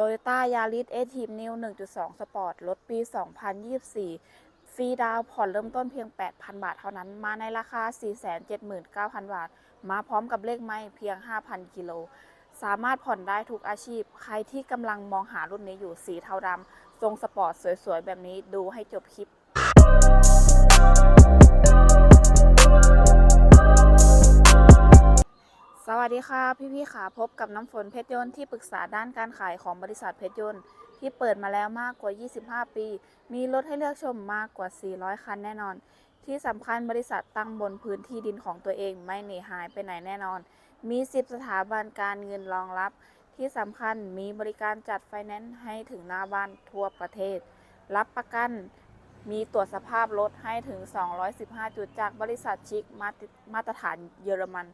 Toyota Yaris a t i v New 1.2 Sport รถปี 2024 ฟรีดาวผ่อนเริ่มต้นเพียง 8,000 บาทเท่านั้น มาในราคา 479,000 บาท มาพร้อมกับเลขไม่เพียง 5,000 กิโล สามารถผ่อนได้ทุกอาชีพ ใครที่กำลังมองหารุ่นนี้อยู่สีเทาดำทรงสปอร์ตสวยๆ แบบนี้ดูให้จบคลิป สวัสดีค่ะ พี่ๆค่ะพบกับน้ำฝนเพชรยนต์ที่ปรึกษาด้านการขายของบริษัทเพชรยนต์ที่เปิดมาแล้วมากกว่า 25 ปี มีรถให้เลือกชมมากกว่า 400 คันแน่นอน ที่สำคัญบริษัทตั้งบนพื้นที่ดินของตัวเองไม่หนีหายไปไหนแน่นอน มี 10 สถาบันการเงินรองรับ ที่สำคัญมีบริการจัดไฟแนนซ์ให้ถึงหน้าบ้านทั่วประเทศ รับประกันมีตรวจสภาพรถให้ถึง 215 จุดจากบริษัทชิคมาตรมาตรฐานเยอรมัน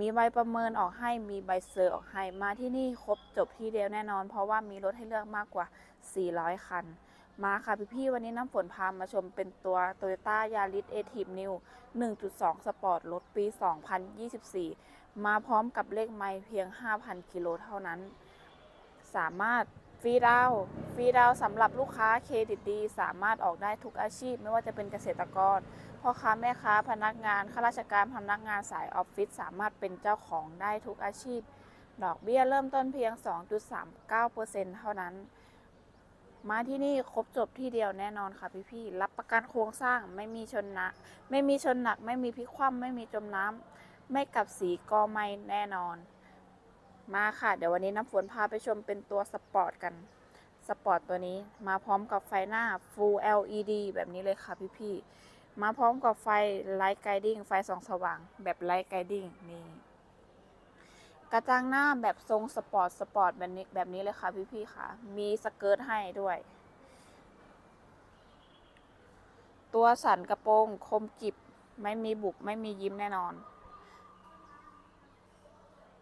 มีใบประเมินออกให้มีใบเซอร์ออกให้มาที่นี่ครบจบที่เดียวแน่นอน เพราะว่ามีรถให้เลือกมากกว่า 400 คัน มาค่ะพี่ๆวันนี้น้ำฝนพามาชมเป็นตัว Toyota Yaris a t i v New 1.2 Sport รถปี 2024 มาพร้อมกับเลขไม้เพียง 5,000 กิโลเท่านั้น สามารถ ฟรีดาวฟรีดาวสำหรับลูกค้าเครดิตดี สามารถออกได้ทุกอาชีพ ไม่ว่าจะเป็นเกษตรกรพ่อค้าแม่ค้าพนักงานข้าราชการพนักงานสายออฟฟิศสามารถเป็นเจ้าของได้ทุกอาชีพ ดอกเบี้ยเริ่มต้นเพียง 2.39%เท่านั้น มาที่นี่ครบจบที่เดียวแน่นอนค่ะพี่ๆรับประกันโครงสร้างไม่มีชนนะไม่มีชนหนัก ไม่มีพลิกคว่ำไม่มีจมน้ำไม่กับสีก็ไม่แน่นอน มาค่ะ เดี๋ยววันนี้น้ำฝนพาไปชมเป็นตัวสปอร์ตกัน สปอร์ตตัวนี้มาพร้อมกับไฟหน้า Full LED แบบนี้เลยค่ะพี่ๆ มาพร้อมกับไฟ Light Guiding ไฟส่องสว่าง แบบ Light Guiding นี่กระจังหน้าแบบทรงสปอร์ตสปอร์ตแบบนี้แบบนี้เลยค่ะพี่ๆค่ะ มีสเกิร์ตให้ด้วย ตัวสันกระโปรงคมกิบไม่มีบุบไม่มียิ้มแน่นอน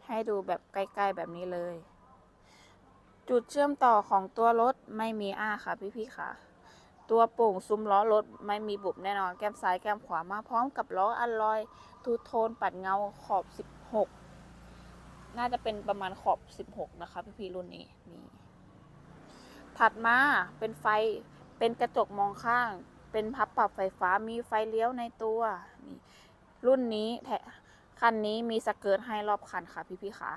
ให้ดูแบบใกล้ๆแบบนี้เลย จุดเชื่อมต่อของตัวรถไม่มีอ้าค่ะพี่ๆค่ะ ตัวโป่งซุ้มล้อรถไม่มีบุบแน่นอนแก้มซ้ายแก้มขวามาพร้อมกับล้ออัลลอยทูโทนปัดเงาขอบ 16 น่าจะเป็นประมาณขอบ 16 นะคะ พี่ๆรุ่นนี้นี่ถัดมาเป็นไฟเป็นกระจกมองข้าง เป็นพับปรับไฟฟ้ามีไฟเลี้ยวในตัวนี่รุ่นนี้แท คันนี้มีสเกิร์ตให้รอบคันค่ะพี่ๆค่ะ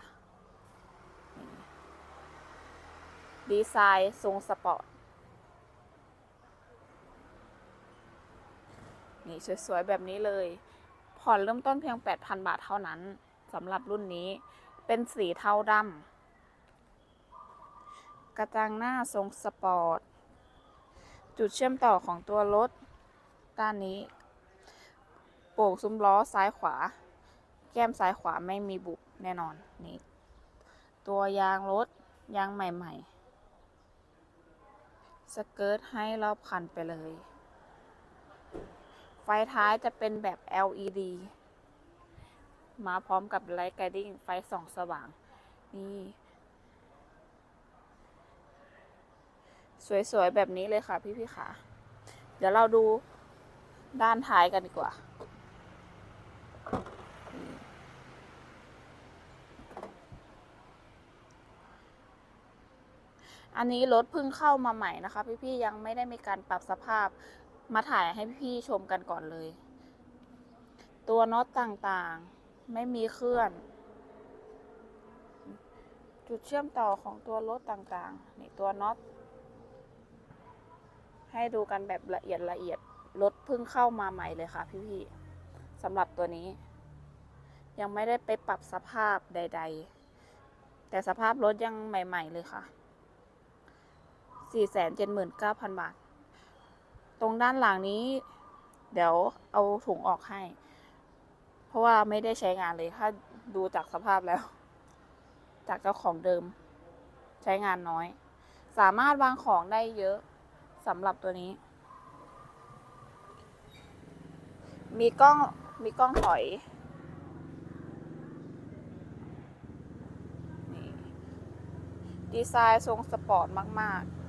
ดีไซน์ทรงสปอร์ต นี่สวยๆ แบบนี้เลย ผ่อนเริ่มต้นเพียง 8,000 บาทเท่านั้นสำหรับรุ่นนี้ เป็นสีเทาดำ กระจังหน้าทรงสปอร์ต จุดเชื่อมต่อของตัวรถ ด้านนี้ โป่งซุ้มล้อซ้ายขวา แก้มซ้ายขวาไม่มีบุบแน่นอน นี่ ตัวยางรถยางใหม่ ๆ สเกิร์ตให้รอบคันไปเลย ไฟท้ายจะเป็นแบบ LED มาพร้อมกับ Light Guiding ไฟส่องสว่าง นี่ สวย ๆ แบบนี้เลยค่ะพี่ ๆ ค่ะ เดี๋ยวเราดูด้านท้ายกันดีกว่า อันนี้รถเพิ่งเข้ามาใหม่นะคะ พี่ๆยังไม่ได้มีการปรับสภาพมาถ่ายให้พี่ๆชมกันก่อนเลย ตัวน็อตต่างๆไม่มีเคลื่อน จุดเชื่อมต่อของตัวรถต่างๆนี่ตัวน็อตให้ดูกันแบบละเอียดละเอียดรถเพิ่งเข้ามาใหม่เลยค่ะ พี่ๆสำหรับตัวนี้ ยังไม่ได้ไปปรับสภาพใด ๆ แต่สภาพรถยังใหม่ ๆ เลยค่ะ 479,000 บาท ตรงด้านหลังนี้ เดี๋ยวเอาถุงออกให้ เพราะว่าไม่ได้ใช้งานเลย ถ้าดูจากสภาพแล้ว จากเจ้าของเดิม ใช้งานน้อย สามารถวางของได้เยอะสำหรับตัวนี้ มีกล้องมีกล้องถอยดีไซน์ทรงสปอร์ตมาก ๆ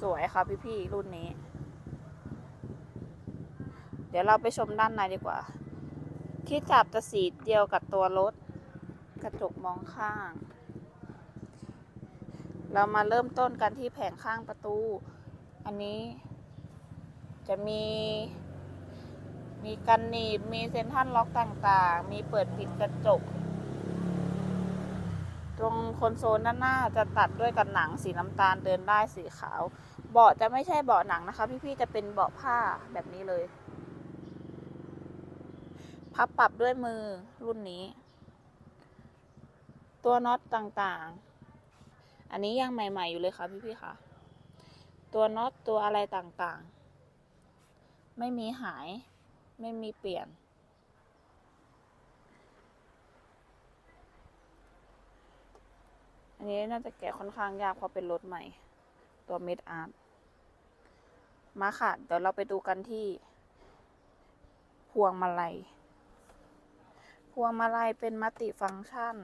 สวยค่ะพี่ๆรุ่นนี้ เดี๋ยวเราไปชมด้านในดีกว่า ที่จับจะสีเดียวกับตัวรถ กระจกมองข้าง เรามาเริ่มต้นกันที่แผงข้างประตู อันนี้จะมี มีกันหนีบ มีเซ็นทรัลล็อกต่างๆ มีเปิดปิดกระจก ตรงคอนโซลด้านหน้าจะตัดด้วยกันหนังสีน้ำตาลเดินได้สีขาว เบาะจะไม่ใช่เบาะหนังนะคะ พี่ๆจะเป็นเบาะผ้าแบบนี้เลย พับปรับด้วยมือรุ่นนี้ ตัวน็อตต่างๆ อันนี้ยังใหม่ ๆ อยู่เลยค่ะพี่ๆค่ะ ตัวน็อตตัวอะไรต่างๆ ไม่มีหาย ไม่มีเปลี่ยน อันนี้น่าจะแกะค่อนข้างยากเพราะเป็นรถใหม่ ตัวเมดอาร์ตมาค่ะ เดี๋ยวเราไปดูกันที่ พวงมาลัย พวงมาลัยเป็นมัลติฟังก์ชัน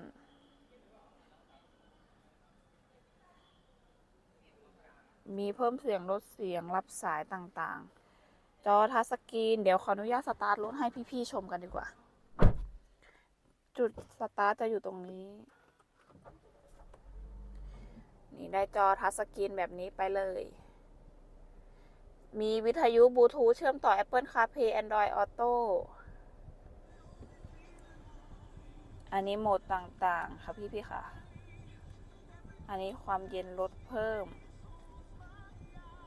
มีเพิ่มเสียงลดเสียงรับสายต่างๆ จอทัชสกรีน เดี๋ยวขออนุญาตสตาร์ทรถให้พี่ๆชมกันดีกว่า จุดสตาร์ทจะอยู่ตรงนี้ ได้จอทัชสกรีนแบบนี้ไปเลย มีวิทยุบลูทูธเชื่อมต่อ Apple CarPlay Android Auto อันนี้โหมดต่างๆ ค่ะพี่พี่ๆค่ะ อันนี้ความเย็นลดเพิ่ม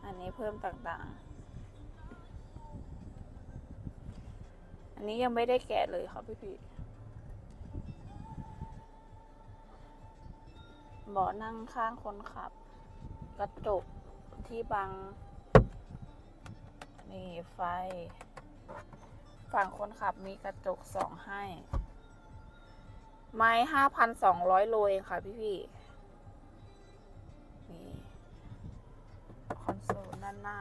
อันนี้เพิ่มต่างๆ อันนี้ยังไม่ได้แกะเลยค่ะพี่พี่ เบาะนั่งข้างคนขับ กระจกที่บัง นี่ไฟ ฝั่งคนขับมีกระจกสองให้ ไม้ห้าพันสองร้อยโลเองค่ะพี่พี่นี่คอนโซลด้านหน้า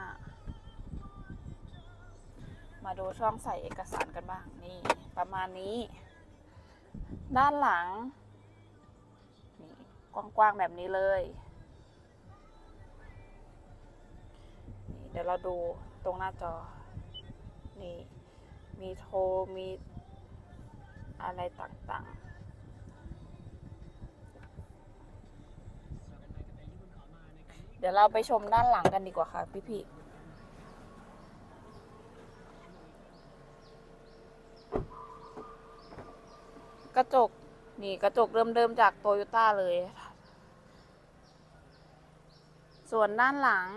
มาดูช่องใส่เอกสารกันบ้าง นี่ ประมาณนี้ ด้านหลัง กว้างๆแบบนี้เลยนี่เดี๋ยวเราดูตรงหน้าจอ นี่มีโทรมีอะไรต่างๆเดี๋ยวเราไปชมด้านหลังกันดีกว่าค่ะพี่ๆกระจก นี่กระจกเดิมๆจากโตโยต้าเลย ส่วนด้านหลัง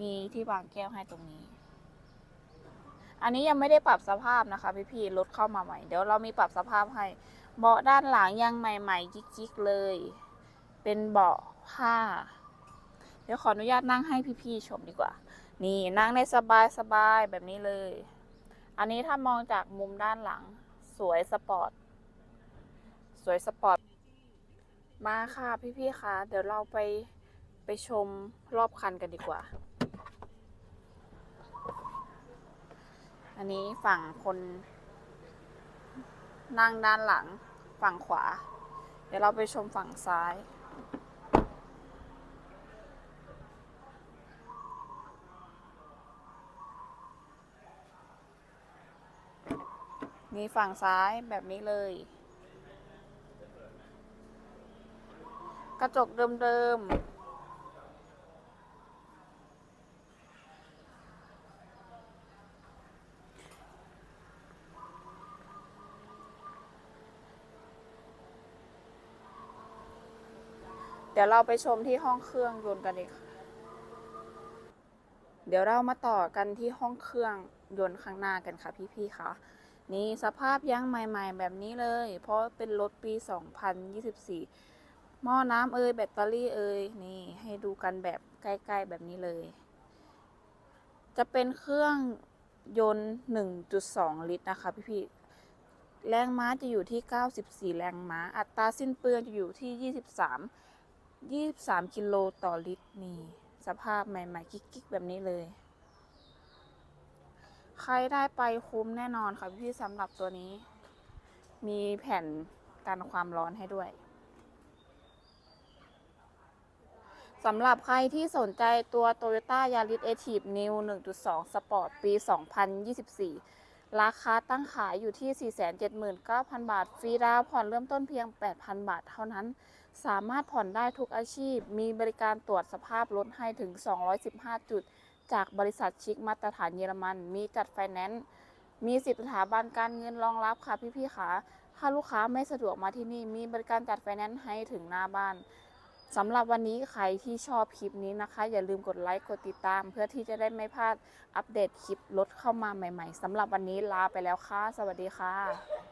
มีที่วางแก้วให้ตรงนี้ อันนี้ยังไม่ได้ปรับสภาพนะคะพี่พี่รถเข้ามาใหม่ เดี๋ยวเรามีปรับสภาพให้ เบาะด้านหลังยังใหม่ๆจิกๆเลย เป็นเบาะผ้า เดี๋ยวขออนุญาตนั่งให้พี่ๆชมดีกว่า นี่นั่งได้สบายๆแบบนี้เลย อันนี้ถ้ามองจากมุมด้านหลัง สวยสปอร์ต สวยสปอร์ต มาค่ะพี่ๆคะเดี๋ยวเราไป ไปชมรอบคันกันดีกว่า อันนี้ฝั่งคนนั่งด้านหลังฝั่งขวา เดี๋ยวเราไปชมฝั่งซ้ายมีฝั่งซ้ายแบบนี้เลย กระจกเดิมๆ ดี๋ยวเราไปชมที่ห้องเครื่องยนต์กันดีกค่ะเดี๋ยวเรามาต่อกันที่ห้องเครื่องยนต์ข้างหน้ากันค่ะพี่ๆคะนี่สภาพยังใหม่ ๆ แบบนี้เลย เพราะเป็นรถปี 2024 หม้อน้ำเอ่ยแบตเตอรี่เอ่ยนี่ให้ดูกันแบบใกล้ๆแบบนี้เลย จะเป็นเครื่องยนต์ 1.2 ลิตรนะคะพี่ๆแรงม้าจะอยู่ที่ 94 แรงม้า อัตราสิ้นเปลืองจะอยู่ที่ 23 23กิโลต่อลิตรนี่ สภาพใหม่ๆกิ๊กๆแบบนี้เลย ใครได้ไปคุ้มแน่นอนค่ะพี่ๆสำหรับตัวนี้ มีแผ่นกันความร้อนให้ด้วยสำหรับใครที่สนใจตัว Toyota Yaris Active New 1.2 Sport ปี 2024 ราคาตั้งขายอยู่ที่ 479,000 บาท ฟรีดาวน์ผ่อนเริ่มต้นเพียง 8,000 บาทเท่านั้น สามารถผ่อนได้ทุกอาชีพ มีบริการตรวจสภาพรถให้ถึง 215 จุด จากบริษัทชิคมาตรฐานเยอรมัน มีจัดไฟแนนซ์ มีสิบสถาบันการเงินรองรับค่ะพี่ๆค่ะถ้าลูกค้าไม่สะดวกมาที่นี่ มีบริการจัดไฟแนนซ์ให้ถึงหน้าบ้านสำหรับวันนี้ใครที่ชอบคลิปนี้นะคะ อย่าลืมกดไลค์กดติดตาม เพื่อที่จะได้ไม่พลาดอัปเดตคลิปรถเข้ามาใหม่ ๆสำหรับวันนี้ลาไปแล้วค่ะ สวัสดีค่ะ